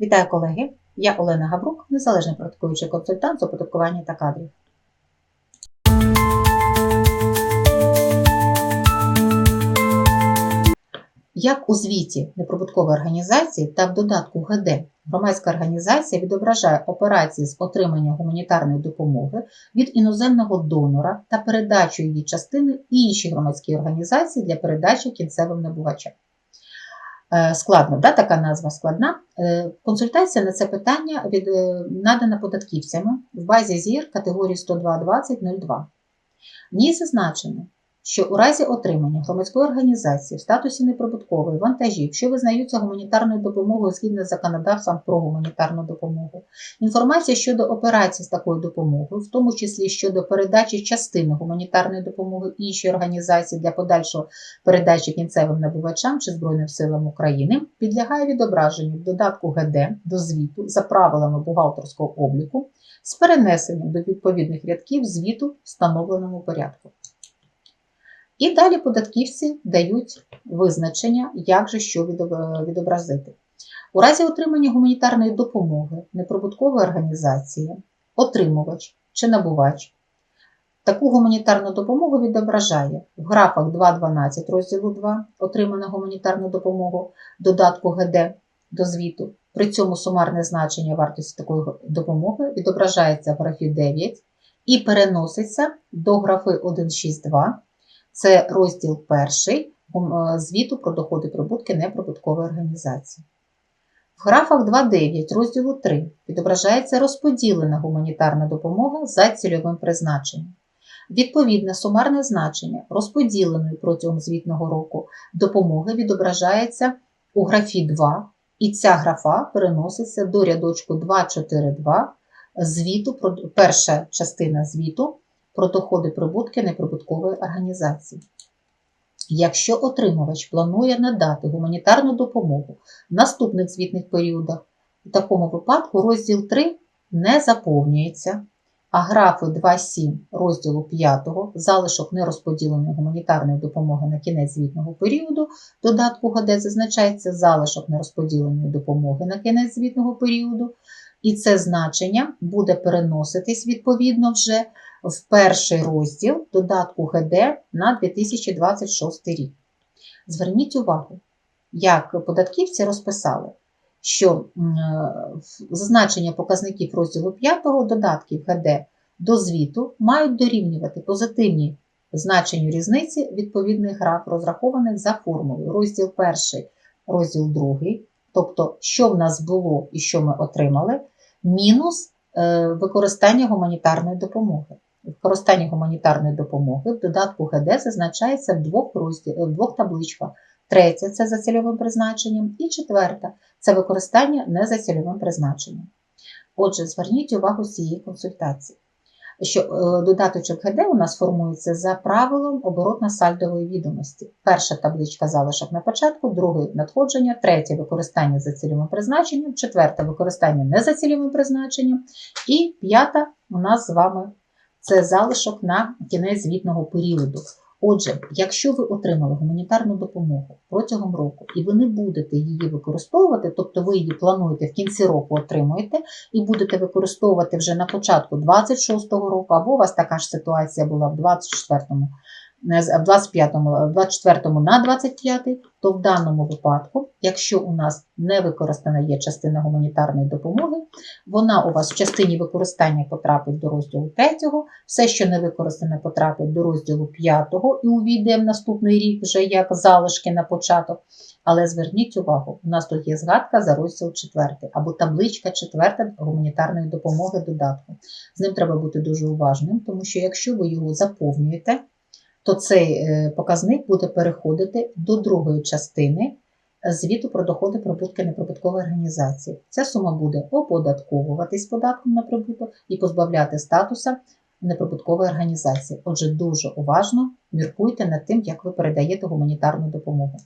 Вітаю колеги! Я Олена Габрук, незалежний практикуючий консультант з оподаткування та кадрів. Як у звіті неприбуткової організації та в додатку ГД громадська організація відображає операції з отримання гуманітарної допомоги від іноземного донора та передачу її частини іншій громадській організації для передачі кінцевим набувачам. Е, Складно, да, така назва складна. Е, Консультація на це питання від, е, надана податківцями в базі ЗІР категорії 102.20.02. В ній зазначено, що у разі отримання громадської організації в статусі неприбуткової вантажів, що визнаються гуманітарною допомогою згідно з законодавством про гуманітарну допомогу, інформація щодо операцій з такою допомогою, в тому числі щодо передачі частини гуманітарної допомоги іншій організації для подальшого передачі кінцевим набувачам чи Збройним силам України, підлягає відображенню додатку ГД до звіту за правилами бухгалтерського обліку з перенесенням до відповідних рядків звіту встановленому порядку. І далі податківці дають визначення, як же що відобразити. У разі отримання гуманітарної допомоги неприбуткової організації, отримувач чи набувач таку гуманітарну допомогу відображає в графах 2.12 розділу 2 отримана гуманітарну допомогу додатку ГД до звіту. При цьому сумарне значення вартості такої допомоги відображається в графі 9 і переноситься до графи 1.6.2 це розділ перший е, звіту про доходи прибутки неприбуткової організації. В графах 2.9 розділу 3 відображається розподілена гуманітарна допомога за цільовим призначенням. Відповідне сумарне значення розподіленої протягом звітного року допомоги відображається у графі 2, і ця графа переноситься до рядочку 2.4.2 звіту, перша частина звіту про доходи прибутки неприбуткової організації. Якщо отримувач планує надати гуманітарну допомогу в наступних звітних періодах, у такому випадку розділ 3 не заповнюється, а графи 2.7 розділу 5 залишок нерозподіленої гуманітарної допомоги на кінець звітного періоду, додатку ГД зазначається залишок нерозподіленої допомоги на кінець звітного періоду, і це значення буде переноситись відповідно вже в перший розділ додатку ГД на 2026 рік. Зверніть увагу, як податківці розписали, що зазначення показників розділу 5 додатків ГД до звіту мають дорівнювати позитивні значенню різниці відповідних граф, розрахованих за формулою. Розділ 1, розділ 2, тобто, що в нас було і що ми отримали, мінус е, використання гуманітарної допомоги. Використання гуманітарної допомоги в додатку ГД зазначається в двох, розділ, в двох табличках. Третя це за цільовим призначенням, і четверта це використання не за цільовим призначенням. Отже, зверніть увагу з цієї консультації, що е, додаточок ГД у нас формується за правилом оборотно-сальдової відомості. Перша табличка залишок на початку, другий надходження, третє використання за цільовим призначенням, четверте використання не за цільовим призначенням, і п'ята у нас з вами це залишок на кінець звітного періоду. Отже, якщо ви отримали гуманітарну допомогу протягом року і ви не будете її використовувати, тобто ви її плануєте в кінці року отримуєте і будете використовувати вже на початку 26-го року, або у вас така ж ситуація була в 24-му, не з- в 25-му, в 24-му на 25-й, то в даному випадку, якщо у нас не використана є частина гуманітарної допомоги, вона у вас в частині використання потрапить до розділу 3, все, що не використане, потрапить до розділу 5 і увійде в наступний рік вже як залишки на початок. Але зверніть увагу, у нас тут є згадка за розділ 4 або табличка 4 гуманітарної допомоги додатку. З ним треба бути дуже уважним, тому що якщо ви його заповнюєте, то цей е, показник буде переходити до другої частини звіту про доходи прибутки неприбуткової організації. Ця сума буде оподатковуватись податком на прибуток і позбавляти статуса неприбуткової організації. Отже, дуже уважно міркуйте над тим, як ви передаєте гуманітарну допомогу.